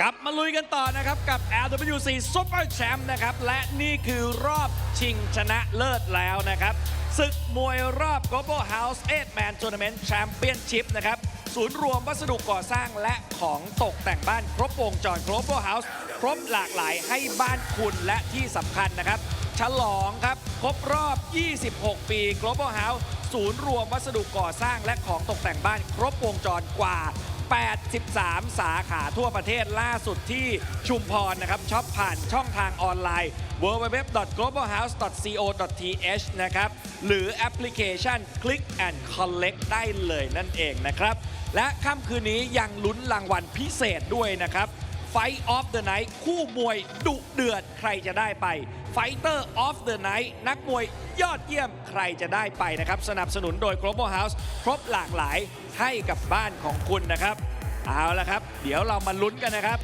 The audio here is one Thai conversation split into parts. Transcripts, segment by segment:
กลับมาลุยกันต่อนะครับ กับ LWC Super Champ นะครับ และนี่คือรอบชิงชนะเลิศแล้วนะครับศึกมวยรอบ Global House 8 Man Tournament Championship นะครับ ศูนย์รวมวัสดุก่อสร้างและของตกแต่งบ้านครบวงจร Global House ครบหลากหลายให้บ้านคุณและที่สำคัญนะครับ ฉลองครับ ครบรอบ 26 ปี Global House ศูนย์รวมวัสดุก่อสร้างและของตกแต่งบ้านครบวงจรกว่า 83 สาขาทั่วประเทศล่าสุดที่ชุมพรนะครับช็อปผ่านช่องทางออนไลน์ www.globalhouse.co.th นะครับ หรือแอปพลิเคชัน Click and Collect ได้เลยนั่นเองนะครับ และค่ำคืนนี้ยังลุ้นรางวัลพิเศษด้วยนะครับ Fight of the Night คู่มวยดุเดือดใครจะได้ไป Fighter of the Night นักมวยยอดเยี่ยมใครจะได้ไปนะครับ สนับสนุนโดย Global House ครบหลากหลาย ให้กับบ้านของคุณนะครับ เอาละครับ เดี๋ยวเรามาลุ้นกันนะครับ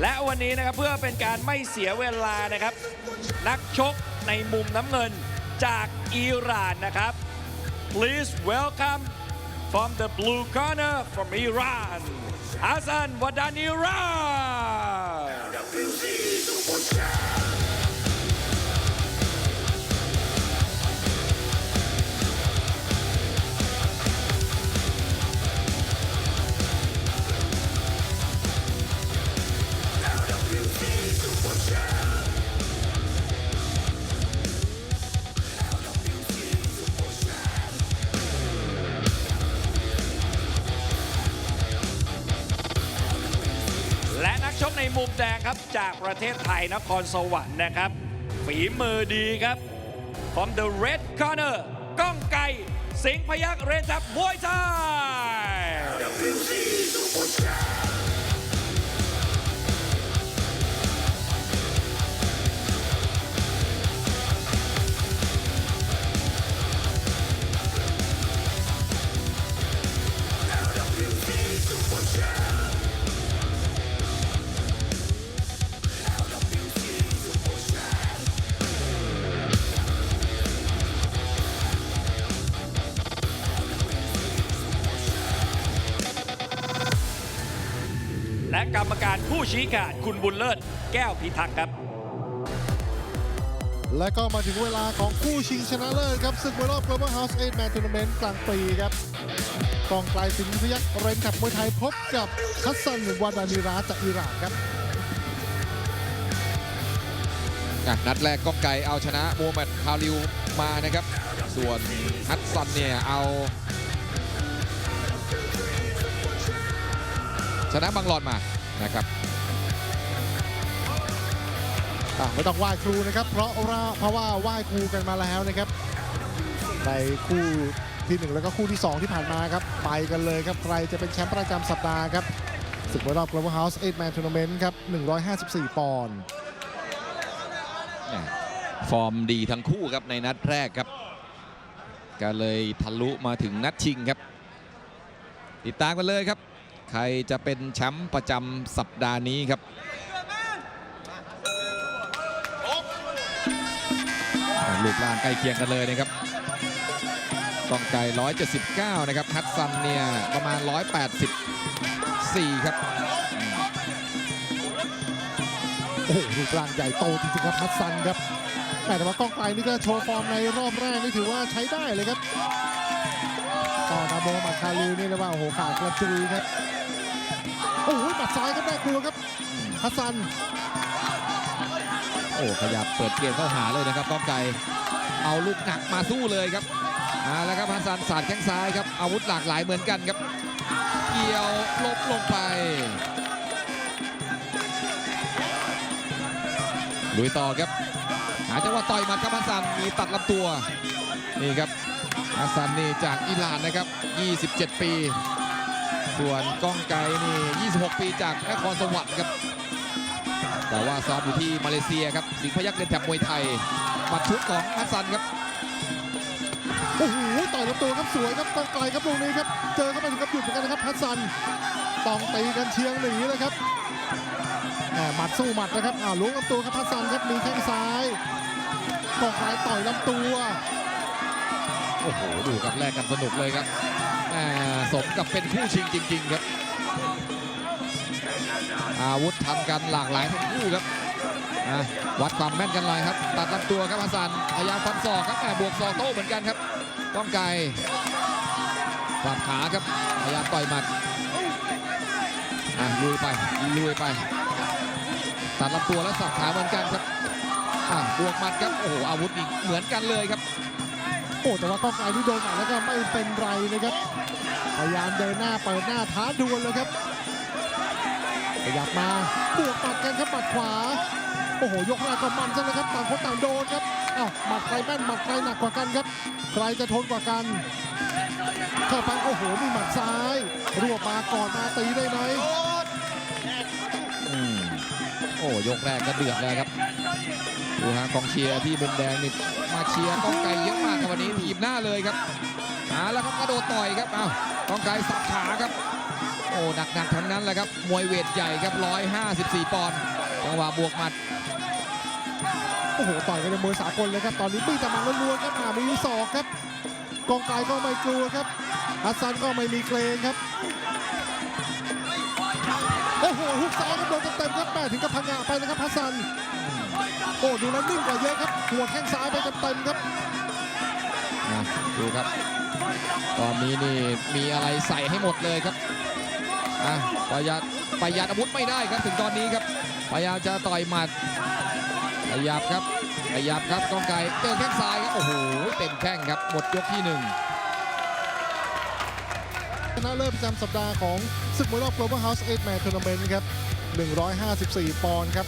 และวันนี้นะครับเพื่อเป็นการไม่เสียเวลานะครับ นักชกในมุมน้ำเงินจากอิหร่านนะครับ Please welcome from the blue corner from Iran Hassan Wadaniran และนักชกในมุมแดงครับจากประเทศไทยนครสวรรค์นะครับ ฝีมือดีครับ from the red corner ก้องไก่ สิงห์พยักเรนทับมวยไทย และกรรมการผู้ชี้ขาดคุณบุญเลิศแก้วพิทักษ์ครับ และก็มาถึงเวลาของคู่ชิงชนะเลิศครับศึกมวยรอบ Global House 8 Man Tournament กลางปีครับกองไกลสินพยักษ์เรนขับมวยไทยพบกับฮัสซันวาดานิราจากอิหร่านครับอะนัดแรกก้องไก่เอาชนะมูฮัมหมัดคาริวมานะครับ ส่วนฮัตซันเนี่ยเอา ชนะบังรอนมานะครับอะไม่ต้องไหว้ครูนะครับ เพราะว่าเพราะว่าไหว้ครูกันมาแล้วนะครับ ในคู่ที่ 1 แล้วก็คู่ที่ 2 ที่ผ่านมาครับ ไปกันเลยครับ ใครจะเป็นแชมป์ประจำสัปดาห์ครับศึกมวยรอบ Global House 8 Man Tournament ครับ 154 ปอนด์ฟอร์มดีทั้งคู่ครับในนัดแรกครับ ก็เลยทะลุมาถึงนัดชิงครับ ติดตามกันเลยครับ ใครจะเป็นแชมป์ประจำสัปดาห์นี้ครับรูปร่างใกล้เคียงกันเลยนะครับกองไก่179 นะครับ ฮัตซันเนี่ย ประมาณ 184 ครับ โอ้โหรูปร่างใหญ่โตจริงๆครับ ฮัสซันครับแต่ว่ากล้องไกลนี่ก็โชว์ฟอร์มในรอบแรกนี่ถือว่าใช้ได้เลยครับ โมมาคาริวนี่เรียกว่าโอ้โหขาดกระจุยครับโอ้โหหมัดซ้ายครับน่ากลัวครับฮัสซันโอ้ขยับเปิดเกมเข้าหาเลยนะครับก้องไก่เอาลูกหนักมาสู้เลยครับเอาแล้วครับฮัสซันสาดแข้งซ้ายครับอาวุธหลากหลายเหมือนกันครับ เกี่ยวลบลงไปลุยต่อครับหาจังหวะต่อยมัดครับฮัสซันมีตัดลำตัวนี่ครับ ฮัสซันนี่จากอิหร่านนะครับ 27 ปี ส่วนก้องไกนี่ 26 ปีจากนครสวรรค์ครับ แต่ว่าซ้อมอยู่ที่มาเลเซียครับ สิงห์พยักษ์เล่นแถบมวยไทยหมัดชุดของฮัสซันครับ โอ้โห ต่อยลำตัวครับสวยครับก้องไกลครับตรงนี้ครับ เจอเข้าไปถึงกับหยุดเหมือนกันนะครับฮัสซันต้องตีกันเชียงหนีเลยครับแหม่หมัดสู้หมัดนะครับอ้าวล้วงลำตัวครับฮัสซันครับมีแข้งซ้ายก้องไกลต่อยลำตัว โอ้โห ดูครับแลกกันสนุกเลยครับแหมสมกับเป็นคู่ชิงจริง ๆ ครับ อาวุธทำกันหลากหลายทั้งคู่ครับวัดความแม่นกันหน่อยครับ ตัดลำตัวครับฮัสซันพยายามฟันศอกครับแหมบวกศอกโต้เหมือนกันครับก้องไกรสับขาครับพยายามต่อยหมัดลุยไปลุยไป ตัดลำตัวแล้วสับขาเหมือนกันครับบวกหมัดครับโอ้โหอาวุธนี่เหมือนกันเลยครับ โอ้แต่ว่าก้องไกลที่โดนหมัดแล้วก็ไม่เป็นไรนะครับ พยายามเดินหน้าเปิดหน้าท้าดวลเลยครับ ขยับมาบวกหมัดกันครับหมัดขวา โอ้โห ยกแรกก็มันซะเลยครับต่างคนต่างโดนครับอ้าวหมัดใครแม่นหมัดใครหนักกว่ากันครับ ใครจะทนกว่ากันเข้าไปโอ้โหมีหมัดซ้าย รวบมาก่อนมาตีได้ไหม โอ้ยกแรกก็เดือดเลยครับดูฮะกองเชียร์ที่มุมแดงนี่มาเชียร์ก้องไกรเยอะมากครับวันนี้ทีบหน้าเลยครับหาแล้วครับกระโดดต่อยครับอ้าวก้องไกรสับขาครับโอ้หนักๆทั้งนั้นแหละครับมวยเวทใหญ่ครับ154 ปอนด์จังหวะบวกหมัดโอ้โหต่อยกันในมวยสากลเลยครับตอนนี้มีแต่มันล้วนๆครับอ่ามีศอกครับกองไกลก็ไม่กลัวครับฮัสซันก็ไม่มีเกรงครับ หฮุกซ้ายครับโดนเต็มๆครับแม่ถึงกับพังงะไปนะครับฮัสซันโอ้ดูแล้วนิ่งกว่าเยอะครับหัวแข้งซ้ายไปเต็มๆครับดูครับ ตอนนี้นี่มีอะไรใส่ให้หมดเลยครับอะประหยัดประหยัดอาวุธไม่ได้ครับถึงตอนนี้ครับพยายามจะต่อยหมัดขยับครับขยับครับกองไกรเจอแข้งซ้ายครับโอ้โหเต็มแข้งครับหมดยกที่หนึ่ง ชนะเลิศประจำสัปดาห์ของศึกมวยรอบ Global House 8 Man Tournament ครับ 154 ปอนด์ครับ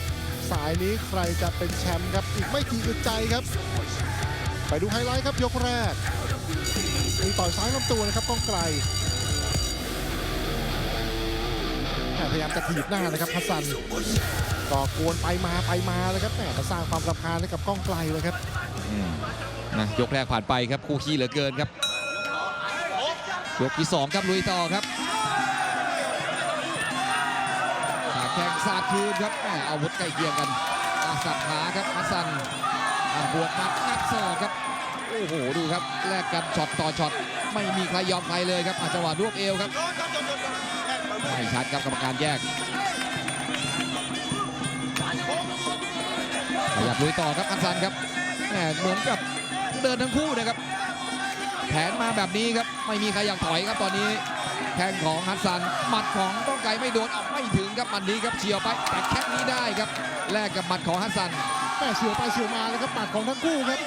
สายนี้ใครจะเป็นแชมป์ครับ อีกไม่กี่อึดใจครับ ไปดูไฮไลท์ครับยกแรก มีต่อยซ้ายลำตัวนะครับก้องไกลแหม่พยายามจะถีบหน้านะครับฮัสซันก็กวนไปมาไปมาเลยครับแหมมาสร้างความรำคาญให้กับก้องไกลเลยครับนะยกแรกผ่านไปครับคู่ขี้เหลือเกินครับ ยกที่สองครับลุยต่อครับขาแข้งสาดคืนครับแหมอาวุธใกล้เคียงกันอะสับขาครับฮัสซันบวกหมัดงัดศอกครับโอ้โหดูครับแลกกันช็อตต่อช็อตไม่มีใครยอมใครเลยครับอะจังหวะรวบเอวครับไม่ชัดครับกรรมการแยกขยับลุยต่อครับฮัสซันครับแหมเหมือนกับเดินทั้งคู่นะครับ แผนมาแบบนี้ครับ ไม่มีใครอยากถอยครับตอนนี้แข้งของฮัสซันหมัดของก้องไกรไม่โดนเอาไม่ถึงครับมันนี้ครับเฉียวไปแต่แค่นี้ได้ครับแลกกับหมัดของฮัสซันแม่เฉียวไปเฉียวมาเลยครับปาดของทั้งคู่ครับ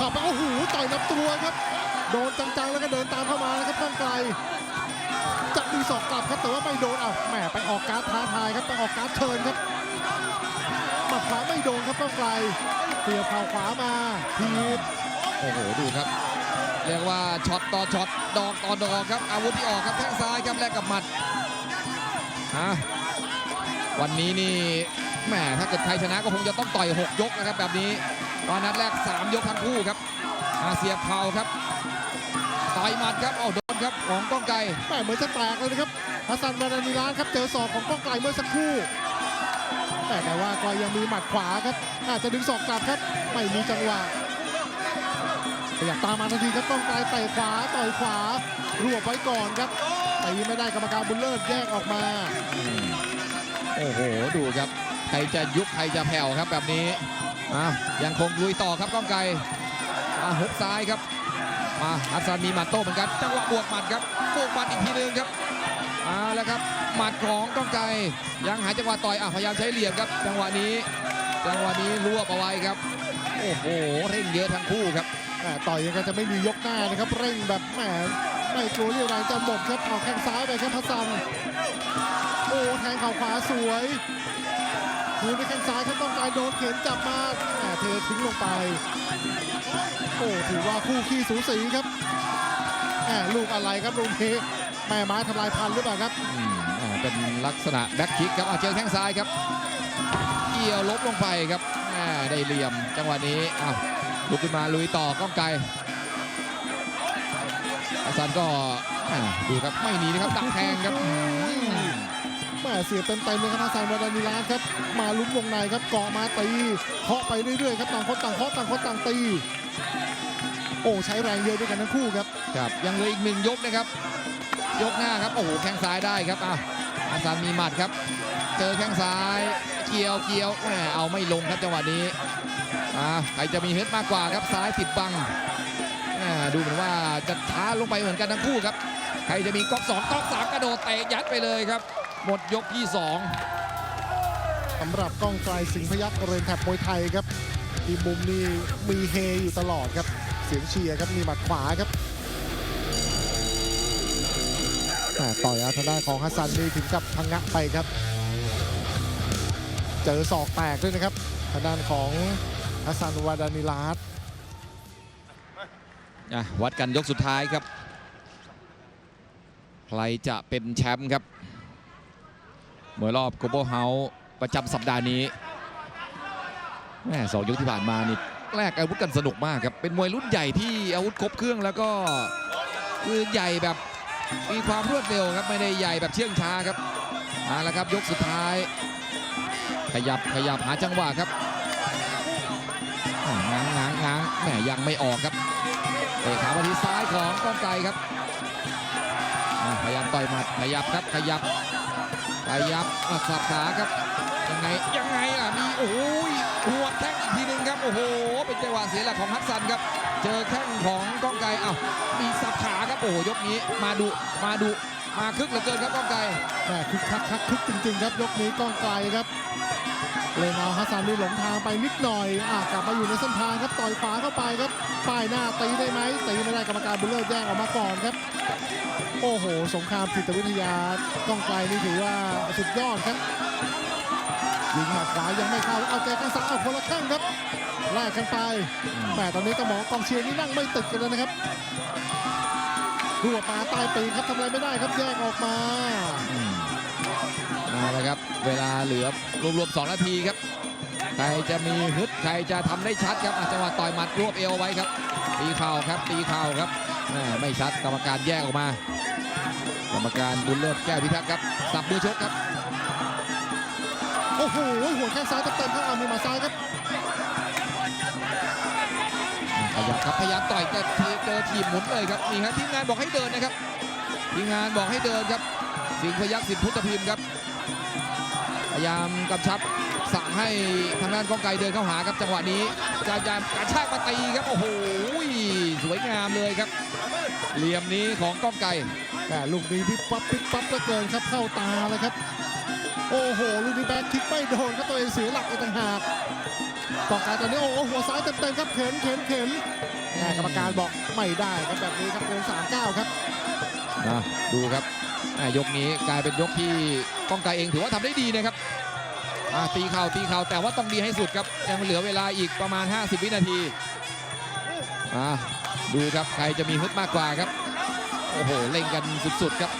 ขับไปโอ้โหต่อยนับตัวครับ โดนจังๆแล้วก็เดินตามเข้ามาแล้วครับก้องไกลจะมีศอกกลับครับแต่ว่าไม่โดนอ้าวแหมไปออกการ์ดท้าทายครับไปออกการ์ดเชิญครับหมัดขวาไม่โดนครับก้องไกลเสียบเข่าขวามาทีบโอ้โหดูครับ เรียกว่าช็อตต่อช็อตดอกต่อดอกครับ อาวุธที่ออกครับแข้งซ้ายครับแลกกับหมัดฮะวันนี้นี่แหมถ้าเกิดใครชนะก็คงจะต้องต่อย6ยกนะครับ แบบนี้วันนัดแรก 3 ยกทั้งคู่ครับอาเสียบเข่าครับต่อยหมัดครับเอาโดนครับของก้องไกรแหมเหมือนจะแตกเลยนะครับฮัสซันวานานิลานครับเจอศอกของก้องไกลเมื่อสักครู่แต่แต่ว่าก็ยังมีหมัดขวาครับอาจจะดึงศอกกลับครับไม่มีจังหวะ ขยับตามมาทันทีครับต้องไกลเตะขวาต่อยขวารวบไว้ก่อนครับตีไม่ได้กรรมการบุญเลิศแยกออกมาโอ้โหดูครับใครจะยุบใครจะแผ่วครับแบบนี้อะยังคงลุยต่อครับก้องไกรมาฮุกซ้ายครับมาฮัสซันมีหมัดโต้เหมือนกันจังหวะบวกหมัดครับบวกหมัดอีกทีหนึงครับเอาแล้วครับหมัดของก้องไกรยังหาจังหวะต่อยอะพยายามใช้เหลี่ยมครับ จังหวะนี้ จังหวะนี้รวบเอาไว้ครับโอ้โหเร่งเยอะทั้งคู่ครับ ต่อยยังไงจะไม่มียกหน้านะครับเร่งแบบแหมไม่กลัวเรี่ยวแรงจะหมดครับเอาแข้งซ้ายไปครับพัสซันโอ้แทงเข่าขวาสวยคืนไปแข้งซ้ายครับต้องการโดนเข็นจับมาแหมเททิ้งลงไป โอ้ถือว่าคู่ขี้สูสีครับแหมลูกอะไรครับลูกนี้แม่ไม้ทำลายพันหรือเปล่าครับอืมเป็นลักษณะแบ็คคิกครับอะเจอแข้งซ้ายครับ เกี่ยวลบลงไปครับแม่ได้เหลี่ยมจังหวะนี้อ้าว ลุกขึ้นมาลุยต่อก้องไกรอาซันก็แม่ดูครับไม่หนีนะครับดักแทงครับอืมแม่เสียเต็มๆเลยครับฮัสซันวาดานิลาสครับ มาลุ้นวงในครับเกาะมาตีเคาะไปเรื่อยๆครับต่างคนต่างเคาะต่างคนต่างตีโอ้ใช้แรงเยอะด้วยกันทั้งคู่ครับครับยังเหลืออีกหนึ่งยกนะครับ ยกหน้าครับโอ้โหแข้งซ้ายได้ครับอะอาอาซันมีหมัดครับ เจอแข้งซ้าย เกี่ยวเกี่ยวแหมเอาไม่ลงครับจังหวะนี้อ่าใครจะมีเฮดมากกว่าครับซ้ายติดบังแหมดูเหมือนว่าจะช้าลงไปเหมือนกันทั้งคู่ครับ ใครจะมีก๊อกสองก๊อกสามกระโดดเตะยัดไปเลยครับ หมดยกที่สองสำหรับก้องไกลสิงห์พยักษ์เรนแถบมวยไทยครับที่มุมนี้มีเฮอยู่ตลอดครับ เสียงเชียร์ครับมีหมัดขวาครับแหม่ต่อยเอาทางด้านของฮัสซันนี่ถึงกับพังงะไปครับ เจอศอกแตกด้วยนะครับทางด้านของฮัสซันวาดานิลาสอะวัดกันยกสุดท้ายครับ ใครจะเป็นแชมป์ครับมวยรอบโกลบอลเฮาประจำสัปดาห์นี้แม่สองยกที่ผ่านมานี่แลกอาวุธกันสนุกมากครับ เป็นมวยรุ่นใหญ่ที่อาวุธครบเครื่องแล้วก็คือใหญ่แบบมีความรวดเร็วครับ ไม่ได้ใหญ่แบบเชื่องช้าครับมาแล้วครับยกสุดท้าย ขยับขยับหาจังหวะครับง้างง้างง้างแหมยังไม่ออกครับเตะขามาที่ซ้ายของก้องไกลครับพยายามต่อยหมัดขยับครับขยับขยับสับขาครับยังไงยังไงล่ะมีโอ้ยหัวแข้งอีกทีหนึงครับโอ้โหเป็นจังหวะเสียหลักของฮัตซันครับ เจอแข้งของก้องไกลเอ้ามีสับขาครับโอ้โหยกนี้มาดุมาดุมาคึกเหลือเกินครับก้องไกลแหม่คึกคักคักคึกจริงๆครับยกนี้ก้องไกลครับ เลนเอาฮัสซันนี่หลงทางไปนิดหน่อยอะกลับมาอยู่ในเส้นทางครับต่อยขวาเข้าไปครับป้ายหน้าตีได้ไหมตีไม่ได้กรรมการบุลเลอร์แย่งออกมาก่อนครับ โอ้โห สงครามจิตวิทยาก้องไกลนี่ถือว่าสุดยอดครับยิงหมัดขวายังไม่เข้าเอาแจกันซ้ายเอาคนละข้างครับแลกกันไปแหมตอนนี้ต้องบอกองเชียร์นี่นั่งไม่ติดกันเลยนะครับรัวปลาใต้ปีครับทำอะไรไม่ได้ครับแยกออกมาอืมมาแล้วครับ เวลาเหลือรวมๆ2นาทีครับ ใครจะมีฮึดใครจะทำได้ชัดครับอะจังหวะต่อยหมัดรวบเอวไว้ครับ ตีเข่าครับ ตีเข่าครับแหม่ไม่ชัดกรรมการแยกออกมา กรรมการบุญเลิศแก้วพิทักษ์ครับสับมือชกครับโอ้โหหัวแข้งซ้ายเต็มๆครับเอามีหมาซ้ายครับขยับครับพยายามต่อยแต่เจอทีมหมุนเลยครับนี่ครับทีมงานบอกให้เดินนะครับทีมงานบอกให้เดินครับ สิงห์พยักษ์สิทธิพุทธพิมพ์ครับพ ยายามกำชับสั่งให้ทางด้านก้องไกรเดินเข้าหาครับจังหวะนี้จะจะกระชากมาตีครับโอ้โหสวยงามเลยครับ เหลี่ยมนี้ของก้องไกรแต่ลูกนี้พิบปั๊บพิบปั๊บเหลือเกินครับเข้าตาเลยครับ โอ้โหลูกนี้แบ็คคิกไม่โดนครับตัวเองเสียหลักอีกต่างหากกองการตอนนี้โอ้โหหัวซ้ายเต็มๆครับเข็นเข็นเข็นแหม่กรรมการบอกไม่ได้ครับแบบนี้ครับเกินสามเก้าครับนะดูครับอะ ยกนี้กลายเป็นยกที่ก้องไกรเองถือว่าทำได้ดีนะครับตีเข่าตีเข่าแต่ว่าต้องดีให้สุดครับยังเหลือเวลาอีกประมาณ 50 วินาทีดูครับใครจะมีฮึดมากกว่าครับโอ้โหเล่งกันสุดๆครับ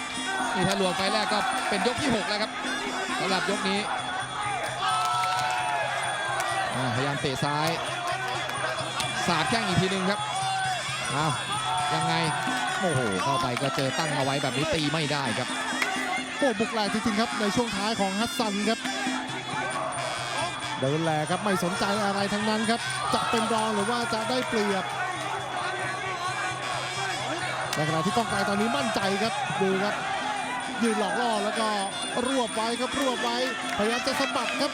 นี่ถ้ารวมไฟแรกก็เป็นยกที่ 6 แล้วครับสำหรับยกนี้พยายามเตะซ้าย สาดแข้งอีกทีหนึงครับอ้าวยังไง โอ้โหเข้าไปก็เจอตั้งเอาไว้แบบนี้ตีไม่ได้ครับโอ้บุกแหลกจริงๆครับในช่วงท้ายของฮัสซันครับเดินแหลกครับไม่สนใจอะไรทั้งนั้นครับ จะเป็นรองหรือว่าจะได้เปรียบในขณะที่ก้องไกลตอนนี้มั่นใจครับดูครับยืนหลอกล่อแล้วก็รวบไว้ครับรวบไว้พยายามจะสะบัดครับ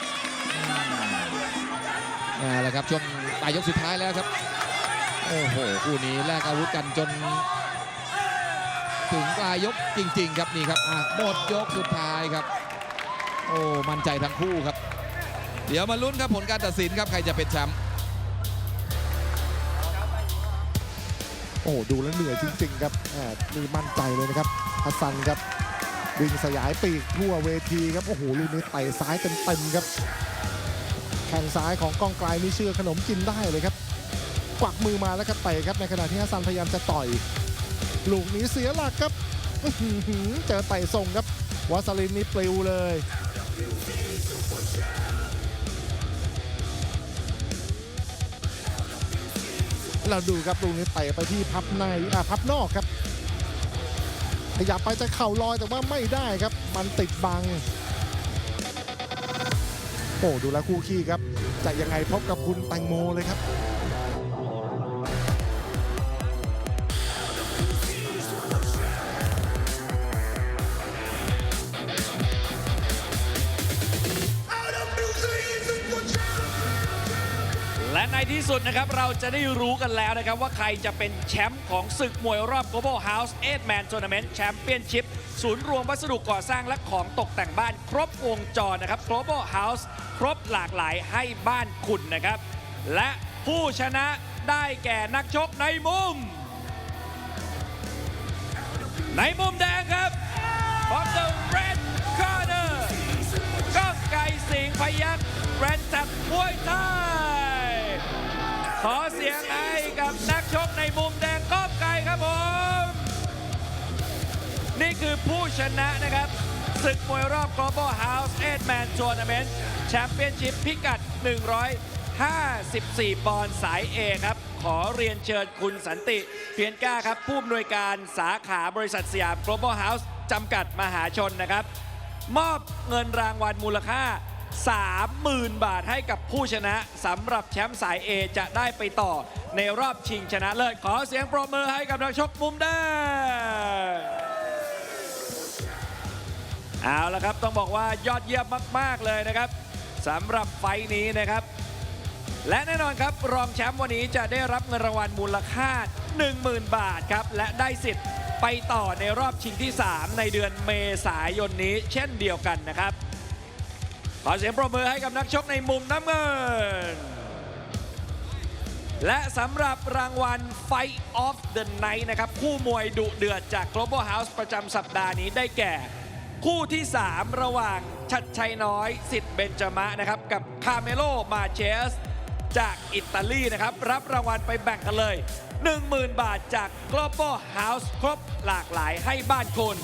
นี่แหละครับช่วงปลายยกสุดท้ายแล้วครับ โอ้โหคู่นี้แลกอาวุธกันจน ถึงปลายยกจริง ๆ ครับนี่ครับหมดยกสุดท้ายครับ โอ้มั่นใจทั้งคู่ครับ เดี๋ยวมาลุ้นครับผลการตัดสินครับใครจะเป็นแชมป์โอ้ดูแล้วเหนื่อยจริงๆครับแหมนี่มั่นใจเลยนะครับฮัสซันครับวิ่งสยายปีกทั่วเวทีครับโอ้โหลูกนี้เตะซ้ายเต็มๆครับแข้งซ้ายของกองไกลนี่เชื่อขนมกินได้เลยครับกวักมือมาแล้วก็เตะครับในขณะที่ฮัสซันพยายามจะต่อย ลูกนี้เสียหลักครับอื้อหือเจอเตะส่งครับวาสลินนี่ปลิวเลย เราดูครับลูกนี้เตะไปที่พับในอ่าพับนอกครับขยับไปจะเข่าลอยแต่ว่าไม่ได้ครับ มันติดบังโอ้ดูแลคู่ขี้ครับ จะยังไงพบกับคุณแตงโมเลยครับ ในที่สุดนะครับ เราจะได้รู้กันแล้วนะครับ ว่าใครจะเป็นแชมป์ของศึกมวยรอบ Global House 8 Man Tournament Championship ศูนย์รวมวัสดุก่อสร้างและของตกแต่งบ้าน ครบวงจรนะครับ Global House ครบหลากหลายให้บ้านคุณนะครับ และผู้ชนะได้แก่นักชกในมุม ในมุมแดงครับ from the red corner ก้องไก่สิงพยักแรนจัดมวยไทย ขอเสียงให้กับนักชกในมุมแดงก้องไก่ครับผม นี่คือผู้ชนะนะครับ ศึกมวยรอบ Global House 8 Man Tournament Championship พิกัด 154 ปอนด์สาย A ครับ ขอเรียนเชิญคุณสันติ เพียรกล้าครับ ผู้อำนวยการสาขาบริษัทสยาม Global House จำกัดมหาชนนะครับ มอบเงินรางวัลมูลค่า 30,000 บาทให้กับผู้ชนะสำหรับแชมป์สาย A จะได้ไปต่อในรอบชิงชนะเลิศขอเสียงปรบมือให้กับนักชกมุมแดงเอาละครับต้องบอกว่ายอดเยี่ยมมาก ๆ เลยนะครับสำหรับไฟท์นี้นะครับ และแน่นอนครับรองแชมป์วันนี้จะได้รับเงินรางวัลมูลค่า 10,000 บาทครับและได้สิทธิ์ไปต่อในรอบชิงที่ 3 ในเดือนเมษายนนี้เช่นเดียวกันนะครับ ขอเสียงปรบมือให้กับนักชกในมุมน้ำเงิน และสำหรับรางวัล Fight of the Night นะครับ คู่มวยดุเดือดจาก Global House ประจำสัปดาห์นี้ได้แก่ คู่ที่ 3 ระหว่างชัดชัยน้อยสิทธิ์เบนจมะนะครับ กับคาเมโลมาเชส จากอิตาลีนะครับ รับรางวัลไปแบ่งกันเลย 10,000 บาทจาก Global House ครบหลากหลายให้บ้านคุณ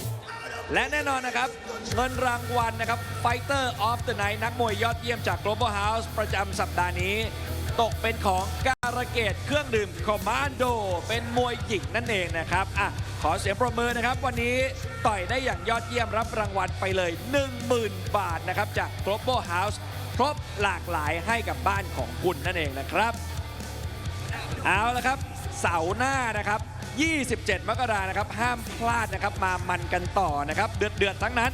และแน่นอนนะครับ เงินรางวัลนะครับ Fighter of the Night นักมวยยอดเยี่ยมจาก Global House ประจำสัปดาห์นี้ ตกเป็นของการะเกดเครื่องดื่มคอมมานโด เป็นมวยหญิงนั่นเองนะครับอะขอเสียงปรบมือนะครับ วันนี้ต่อยได้อย่างยอดเยี่ยมรับรางวัลไปเลย 10,000 บาทนะครับจาก Global House ครบหลากหลายให้กับบ้านของคุณนั่นเองนะครับ เอาละครับเสาร์หน้านะครับ 27 มกรานะครับ ห้ามพลาดนะครับ มามันกันต่อนะครับ เดือดเดือดทั้งนั้น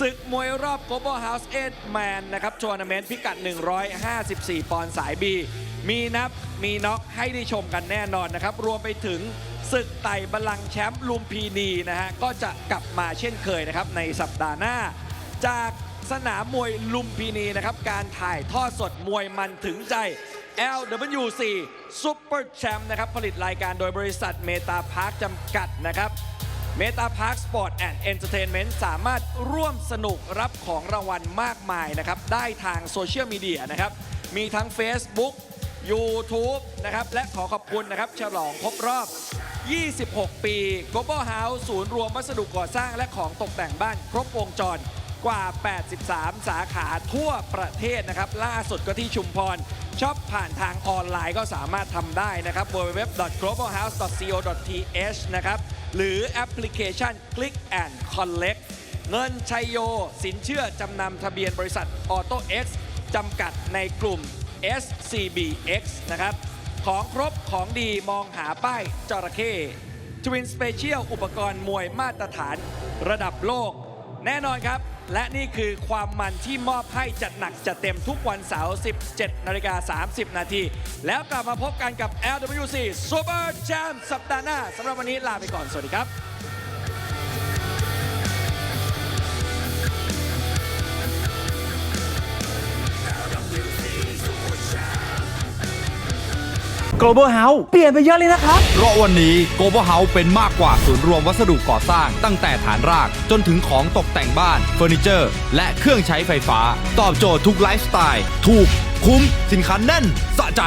ศึกมวยรอบ Global House 8 Man นะครับทัวร์นาเมนต์พิกัด 154 ปอนด์สาย B มีนับมีน็อกให้ได้ชมกันแน่นอนนะครับ รวมไปถึงศึกไต่บัลลังแชมป์ลุมพินีนะฮะ ก็จะกลับมาเช่นเคยนะครับ ในสัปดาห์หน้า จาก สนามมวยลุมพินีนะครับ การถ่ายทอดสดมวยมันถึงใจ LWC Super Champ นะครับ ผลิตรายการโดยบริษัทเมตาพาร์คจำกัดนะครับเมตาพาร์คสปอร์ตแอนด์เอนเตอร์เทนเมนต์สามารถร่วมสนุกรับของรางวัลมากมายนะครับ ได้ทางโซเชียลมีเดียนะครับ มีทั้ง Facebook YouTube นะครับ และขอขอบคุณนะครับ ฉลองครบรอบ 26 ปี Global House ศูนย์รวมวัสดุก่อสร้างและของตกแต่งบ้านครบวงจร กว่า 83 สาขาทั่วประเทศนะครับ ล่าสุดก็ที่ชุมพรช็อปผ่านทางออนไลน์ก็สามารถทำได้นะครับ www.globalhouse.co.th นะครับ หรือแอปพลิเคชัน Click and Collect เงินชัยโย สินเชื่อจำนำทะเบียนบริษัท Auto X จำกัดในกลุ่ม SCBX นะครับ ของครบของดีมองหาป้ายจระเข้ Twin Special อุปกรณ์มวยมาตรฐานระดับโลก แน่นอนครับ และนี่คือความมันที่มอบให้จัดหนักจัดเต็มทุกวันเสาร์ 17 นาฬิกา 30 นาที แล้วกลับมาพบกันกับ LWC Super Jam สัปดาห์หน้าสำหรับวันนี้ลาไปก่อน สวัสดีครับ Global House เปลี่ยนไปเยอะเลยนะครับ เพราะวันนี้ Global House เป็นมากกว่าศูนย์รวมวัสดุก่อสร้าง ตั้งแต่ฐานรากจนถึงของตกแต่งบ้านเฟอร์นิเจอร์ และเครื่องใช้ไฟฟ้า ตอบโจทย์ทุกไลฟ์สไตล์ ถูก คุ้ม สินค้าแน่น สะใจ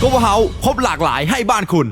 Global House ครบหลากหลายให้บ้านคุณ